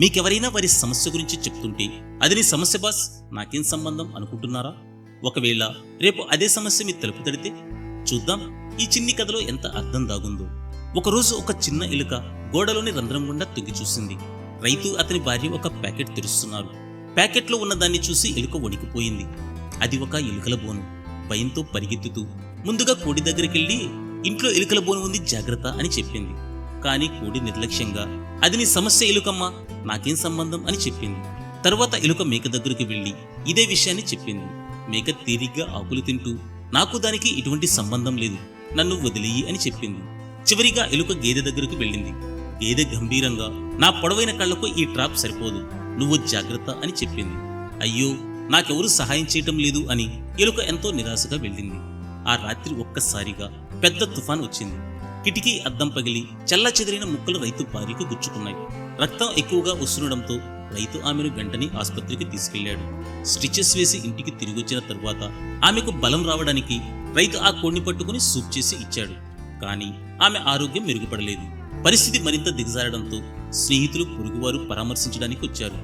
మీకెవరైనా వారి సమస్య గురించి చెప్తుంటే అది నీ సమస్య బాస్. నాకేం సంబంధం అనుకుంటున్నారా? ఒకవేళ రేపు అదే సమస్య మీ తలుపు తడితే చూద్దాం ఈ చిన్ని కథలో ఎంత అర్థం దాగుందో. ఒకరోజు ఒక చిన్న ఇలుక గోడలోని రంధ్రం గుండా తొంగి చూసింది. రైతు అతని భార్య ఒక ప్యాకెట్ తెరుస్తున్నారు. ప్యాకెట్లో ఉన్న దాన్ని చూసి ఎలుక వణికిపోయింది. అది ఒక ఎలుకల బోను. భయంతో పరిగెత్తుతూ ముందుగా కోడి దగ్గరికెళ్ళి ఇంట్లో ఎలుకల బోను ఉంది జాగ్రత్త అని చెప్పింది. కానీ కోడి నిర్లక్ష్యంగా అది నీ సమస్య ఇలుకమ్మా నాకేం సంబంధం అని చెప్పింది. తరువాత ఎలుక మేక దగ్గరికి వెళ్ళి ఇదే విషయాన్ని చెప్పింది. మేక తీరిగ్గా ఆకులు తింటూ నాకు దానికి ఎటువంటి సంబంధం లేదు నన్ను వదిలేయి అని చెప్పింది. చివరిగా ఎలుక గేదె దగ్గరకు వెళ్ళింది. గేదె గంభీరంగా నా పొడవైన కళ్ళకు ఈ ట్రాప్ సరిపోదు నువ్వు జాగ్రత్త అని చెప్పింది. అయ్యో నాకెవరూ సహాయం చేయటం లేదు అని ఎలుక ఎంతో నిరాశగా వెళ్ళింది. ఆ రాత్రి ఒక్కసారిగా పెద్ద తుఫాన్ వచ్చింది. కిటికీ అద్దం పగిలి చల్ల చెదిరిన ముక్కలు రైతు భార్యకు గుచ్చుకున్నాయి. రక్తం ఎక్కువగా వస్తుండడంతో రైతు ఆమెను వెంటనే ఆసుపత్రికి తీసుకెళ్ళాడు. స్టిచెస్ వేసి ఇంటికి తిరిగొచ్చిన తరువాత ఆమెకు బలం రావడానికి రైతు ఆ కోడిని పట్టుకుని సూప్ చేసి ఇచ్చాడు. కానీ ఆమె ఆరోగ్యం మెరుగుపడలేదు. పరిస్థితి మరింత దిగజారడంతో స్నేహితులు పొరుగువారు పరామర్శించడానికి వచ్చారు.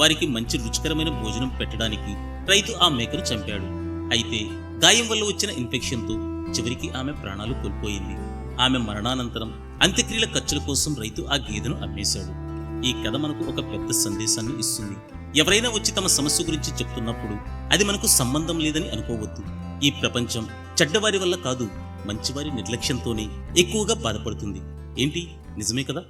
వారికి మంచి రుచికరమైన భోజనం పెట్టడానికి రైతు ఆ మేకను చంపాడు. అయితే గాయం వల్ల వచ్చిన ఇన్ఫెక్షన్తో చివరికి ఆమె ప్రాణాలు కోల్పోయింది. ఆమె మరణానంతరం అంత్యక్రియల ఖర్చుల కోసం రైతు ఆ గేదెను అమ్మేశాడు. ఈ కథ మనకు ఒక పెద్ద సందేశాన్ని ఇస్తుంది. ఎవరైనా వచ్చి తమ సమస్య గురించి చెప్తున్నప్పుడు అది మనకు సంబంధం లేదని అనుకోవద్దు. ఈ ప్రపంచం చెడ్డవారి వల్ల కాదు మంచివారి నిర్లక్ష్యంతోనే ఎక్కువగా బాధపడుతుంది. ఏంటి? నిజమే కదా?